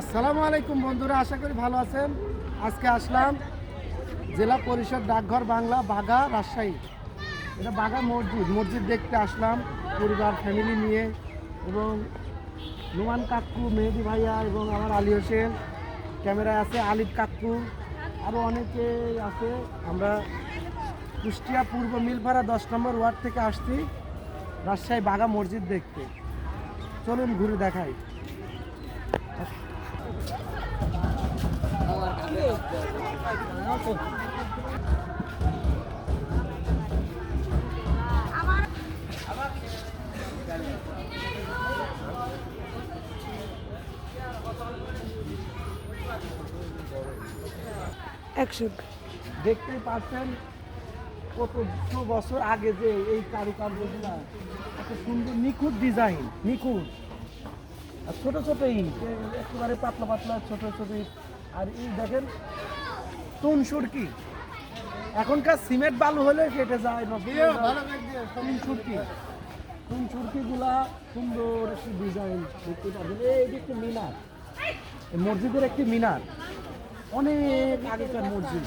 আসসালামু আলাইকুম বন্ধুরা, আশা করি ভালো আছেন। আজকে আসলাম জেলা পরিষদ ডাকঘর বাংলা বাগা রাজশাহী। এটা বাগা মসজিদ। মসজিদ দেখতে আসলাম পরিবার ফ্যামিলি নিয়ে এবং নোমান কাকু, মেহেদি ভাইয়া এবং আমার আলী হোসেন। ক্যামেরায় আছে আলিফ কাকু। আরও অনেকে আছে। আমরা কুষ্টিয়া পূর্ব মিলপাড়া দশ নম্বর ওয়ার্ড থেকে আসছি রাজশাহী বাগা মসজিদ দেখতে। চলুন ঘুরে দেখাই। দেখতেই পাচ্ছেন কত দুশো বছর আগে যে এই কারুকার্যগুলা, এত সুন্দর নিখুঁত ডিজাইন, নিখুঁত। আর ছোট ছোট ইট একেবারে পাতলা পাতলা ছোট ছোট ইট। আর এই দেখেন তুন সুরকি। এখনকার সিমেন্ট বালু হলে কেটে যায়। তুন সুরকি। তুন সুরকিগুলা সুন্দর একটি ডিজাইন দেখতে পাবেন। এই একটি মিনার মসজিদের একটি মিনার। অনেক আগেকার মসজিদ।